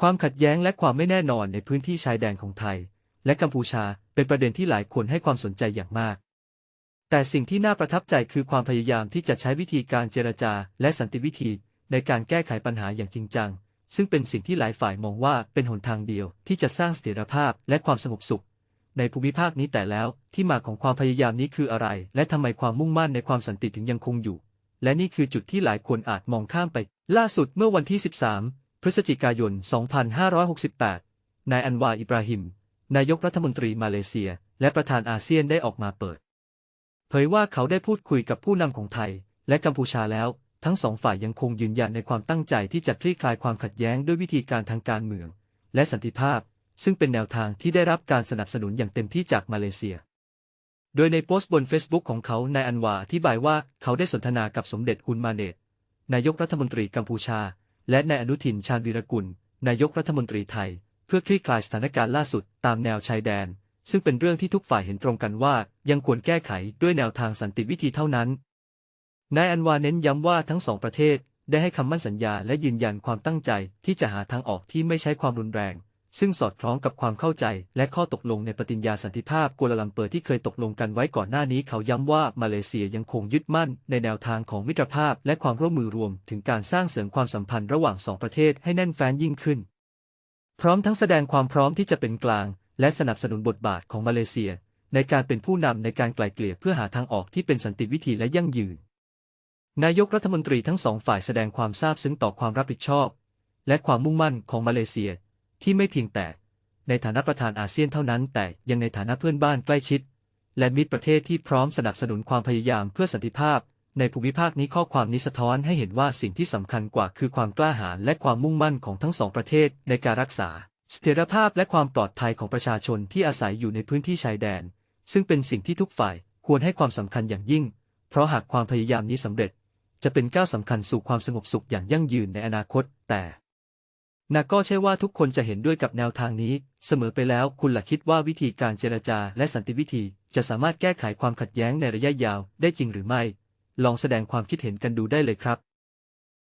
ความขัดแย้งและความไม่แน่นอนในพื้นที่ชายแดนของไทย และกัมพูชาเป็นประเด็นที่หลายคนให้ความสนใจอย่างมาก แต่สิ่งที่น่าประทับใจคือความพยายามที่จะใช้วิธีการเจรจาและสันติวิธีในการแก้ไขปัญหาอย่างจริงจัง ซึ่งเป็นสิ่งที่หลายฝ่ายมองว่าเป็นหนทางเดียวที่จะสร้างเสถียรภาพและความสงบสุข ในภูมิภาคนี้แต่แล้วที่มาของความพยายามนี้คืออะไร และทำไมความมุ่งมั่นในความสันติถึงยังคงอยู่ และนี่คือจุดที่หลายคนอาจมองข้ามไป ล่าสุดเมื่อวันที่ 13 พฤศจิกายน 2568 นายอันวาอิบราฮิม นายกรัฐมนตรีมาเลเซีย และประธานอาเซียนได้ออกมาเปิด เผยว่าเขาได้พูดคุยกับผู้นำของไทย และกัมพูชาแล้ว ทั้งสองฝ่ายยังคงยืนยันในความตั้งใจที่จะคลี่คลายความขัดแย้งด้วยวิธีการทางการเมือง และสันติภาพ ซึ่งเป็นแนวทางที่ได้รับการสนับสนุนอย่างเต็มที่จากมาเลเซีย โดยในโพสต์บน Facebook ของเขา นายอันวาอธิบายว่าเขาได้สนทนากับสมเด็จฮุนมาเนตนายกรัฐมนตรีกัมพูชา และนายอนุทินชาญวีรกุล นายกรัฐมนตรีไทย เพื่อคลี่คลายสถานการณ์ล่าสุดตามแนวชายแดน ซึ่งเป็นเรื่องที่ทุกฝ่ายเห็นตรงกันว่ายังควรแก้ไขด้วยแนวทางสันติวิธีเท่านั้นนายอันวาเน้นย้ำว่าทั้งสองประเทศได้ให้คำมั่นสัญญาและยืนยันความตั้งใจที่จะหาทางออกที่ไม่ใช้ความรุนแรง ซึ่งสอดคล้องกับความเข้าใจและข้อตกลงในปฏิญญาสันติภาพกัวลาลัมเปอร์ที่เคยตกลงกันไว้ก่อนหน้านี้เขาย้ำว่ามาเลเซียยังคงยึดมั่นในแนวทางของมิตรภาพและความร่วมมือรวมถึงการสร้างเสริมความสัมพันธ์ระหว่างสองประเทศให้แน่นแฟ้นยิ่งขึ้น พร้อมทั้งแสดงความพร้อมที่จะเป็นกลาง และสนับสนุนบทบาทของมาเลเซีย ในการเป็นผู้นำในการไกล่เกลี่ยเพื่อหาทางออกที่เป็นสันติวิธีและยั่งยืน นายกรัฐมนตรีทั้งสองฝ่ายแสดงความซาบซึ้งต่อความรับผิดชอบ และความมุ่งมั่นของมาเลเซีย ที่ไม่เพียงแต่ ในฐานะประธานอาเซียนเท่านั้น แต่ยังในฐานะเพื่อนบ้านใกล้ชิด และมิตรประเทศที่พร้อมสนับสนุนความพยายามเพื่อสันติภาพ ในภูมิภาคนี้ข้อความนี้สะท้อนให้เห็นว่าสิ่งที่สำคัญกว่าคือความกล้าหาญและความมุ่งมั่นของทั้งสองประเทศในการรักษาเสถียรภาพและความปลอดภัยของประชาชนที่อาศัยอยู่ในพื้นที่ชายแดน ซึ่งเป็นสิ่งที่ทุกฝ่ายควรให้ความสำคัญอย่างยิ่ง เพราะหากความพยายามนี้สำเร็จ จะเป็นก้าวสำคัญสู่ความสงบสุขอย่างยั่งยืนในอนาคต แต่ นาก็ใช่ว่าทุกคนจะเห็นด้วยกับแนวทางนี้ เสมอไปแล้วคุณล่ะคิดว่าวิธีการเจรจาและสันติวิธี จะสามารถแก้ไขความขัดแย้งในระยะยาวได้จริงหรือไม่ ลองแสดงความคิดเห็นกันดูได้เลยครับ